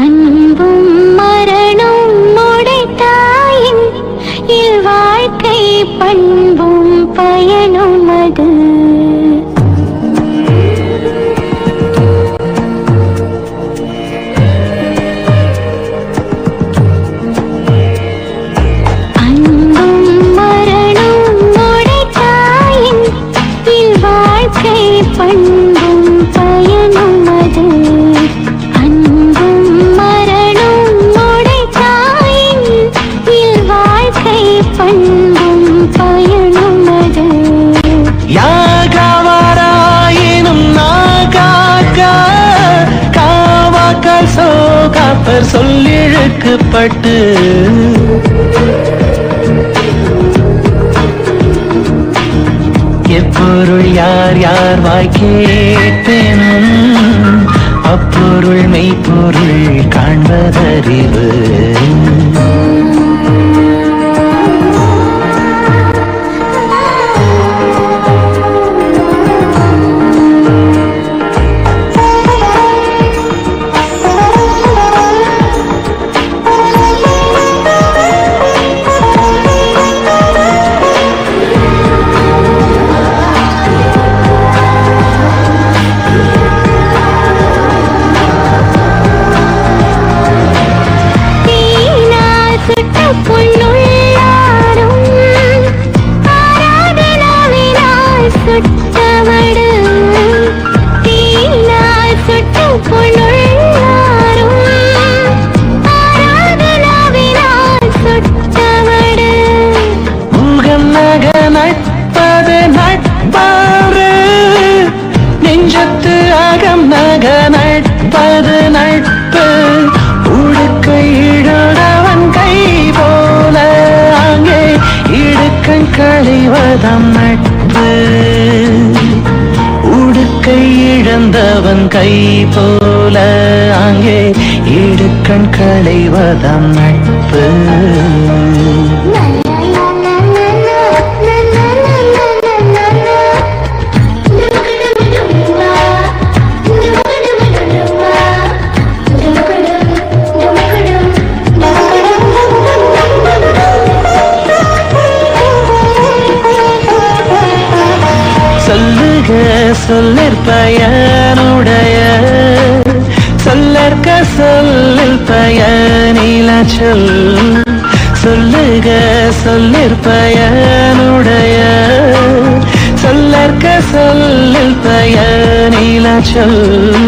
அன்பும் மரணம் உடைத்தாயின் இல்வாழ்க்கை பண்பு சோகாப்பர் சொல்லிழுக்கப்பட்டு எப்பொருள் யார் யார் வாய் அப்பொருள் மெய்ப்பொருள் காண்பதறிவு. நட்பது நட்பாறு. நெஞ்சத்து அகம் நக நட்பது நட்பு. உடுக்கு இடுடவன் கை போல அங்கே இடுக்கண் கழிவதம் நட்பு. உடுக்கை இழந்தவன் கை போல அங்கே இடுக்கண் களைவதம் நட்பு. சொல்லுக சொல்லிற்பயனுடைய சொல்லற்க சொல்லில் பயனில சொல். சொல்லுக சொல்லிற்பயனுடைய சொல்லற்க சொல்லில் பயனில சொல்.